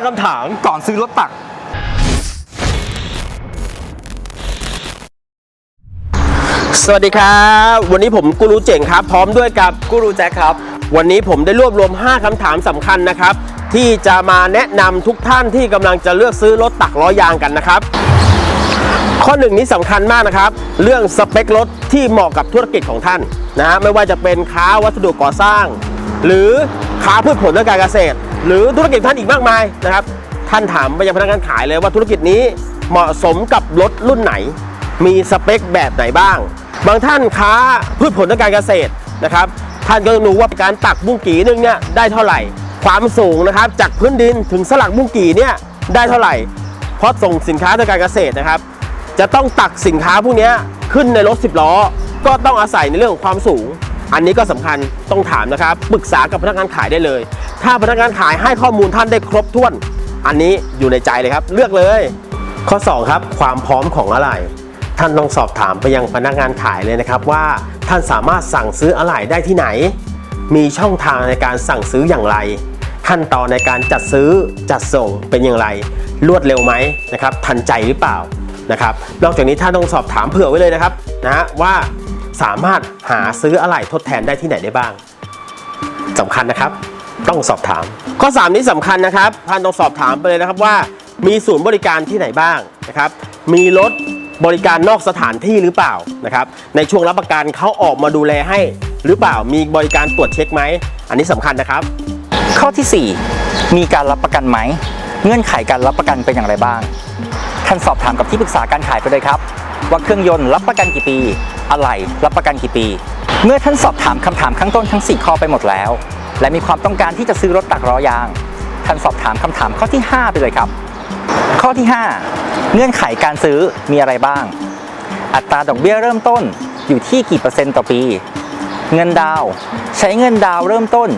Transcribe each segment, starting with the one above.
5คำถามก่อนซื้อรถตัก สวัสดีครับ วันนี้ผมกูรูเจ๋งครับ พร้อมด้วยกับกูรูแจ็คครับ วันนี้ผมได้รวบรวม 5คำถามสำคัญนะครับ ที่จะมาแนะนำทุกท่านที่กำลังจะเลือกซื้อรถตักล้อยางกันนะครับ ข้อหนึ่งนี้สำคัญมากนะครับ เรื่องสเปครถที่เหมาะกับธุรกิจของท่านนะฮะไม่ว่าจะเป็นค้าวัสดุก่อสร้าง หรือค้าพืชผลทางการเกษตร หรือธุรกิจท่านอีกมากมายนะครับ ท่านถามไปยังพนักงานขายเลยว่าธุรกิจนี้เหมาะสมกับรถรุ่นไหน มีสเปคแบบไหนบ้าง บางท่านค้าพืชผลทางการเกษตรนะครับ ท่านก็ต้องรู้ว่าการตักบุ้งกีนึงเนี่ยได้เท่าไหร่ ความสูงนะครับจากพื้นดินถึงสลักบุ้งกีเนี่ยได้เท่าไหร่ เพราะส่งสินค้าทางการเกษตรนะครับ จะต้องตักสินค้าพวกนี้ขึ้นในรถ10ล้อ ก็ต้องอาศัยในเรื่องของความสูง อันนี้ก็สำคัญต้องถามนะครับ ปรึกษากับพนักงานขายได้เลย ถ้าพนักงานขายให้ข้อมูลท่านได้ครบถ้วน อันนี้อยู่ในใจเลยครับ เลือกเลย ข้อ 2 ครับ ความพร้อมของอะไหล่ท่านต้องสอบถามไปยังพนักงานขายเลยนะครับว่าท่านสามารถสั่งซื้ออะไหล่ได้ที่ไหน มีช่องทางในการสั่งซื้ออย่างไร ขั้นตอนในการจัดซื้อจัดส่งเป็นอย่างไร รวดเร็วไหมนะครับทันใจหรือเปล่านะครับ นอกจากนี้ท่านต้องสอบถามเผื่อไว้เลยนะครับนะฮะว่าสามารถหาซื้ออะไหล่ทดแทนได้ที่ไหนได้บ้างสำคัญนะครับ ต้องสอบถาม ข้อ 3 นี้สำคัญนะครับท่านต้องสอบถามไปเลยนะครับว่า มีศูนย์บริการที่ไหนบ้างนะครับ มีรถบริการนอกสถานที่หรือเปล่านะครับ ในช่วงรับประกันเขาออกมาดูแลให้หรือเปล่ามีบริการตรวจเช็คไหม อันนี้สำคัญนะครับ ข้อทีสี่ 4 มีการรับประกันไหม เงื่อนไขการรับประกันเป็นอย่างไรบ้างท่านสอบถามกับที่ปรึกษาการขายไปเลยครับ ว่าเครื่องยนต์รับประกันกี่ปี อะไหล่รับประกันกี่ปี เมื่อท่านสอบถามคำถามข้างต้นทั้ง 4 ข้อไปหมดแล้ว และมีความต้องการที่จะซื้อรถตักล้อยาง ท่านสอบถามคำถามข้อที่ 5 ไปเลยครับ ข้อที่ 5 เงื่อนไขการซื้อมีอะไรบ้าง อัตราดอกเบี้ยเริ่มต้นอยู่ที่กี่เปอร์เซ็นต์ต่อปี เงินดาวใช้เงินดาวเริ่มต้น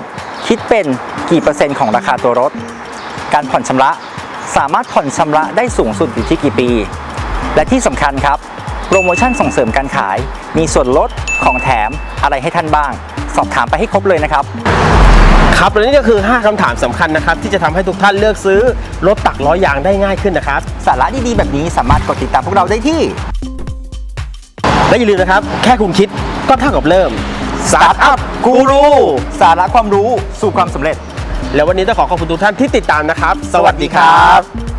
คิดเป็นกี่เปอร์เซ็นต์ของราคาตัวรถ การผ่อนชำระสามารถผ่อนชำระได้สูงสุดอยู่ที่กี่ปี และที่สำคัญครับ โปรโมชั่นส่งเสริมการขาย มีส่วนลดของแถมอะไรให้ท่านบ้าง สอบถามไปให้ครบเลยนะครับ ครับและนี่ก็คือ 5คำถามสำคัญนะครับ ที่จะทำให้ทุกท่านเลือกซื้อรถตักล้อยางได้ง่ายขึ้นนะครับ สาระดีๆ แบบนี้สามารถกดติดตามพวกเราได้ที่ และอย่าลืมนะครับ แค่คุณคิดก็เท่ากับเริ่ม Startup Guru สาระความรู้สู่ความสำเร็จ แล้ววันนี้ต้องขอขอบคุณทุกท่านที่ติดตามนะครับ สวัสดีครับ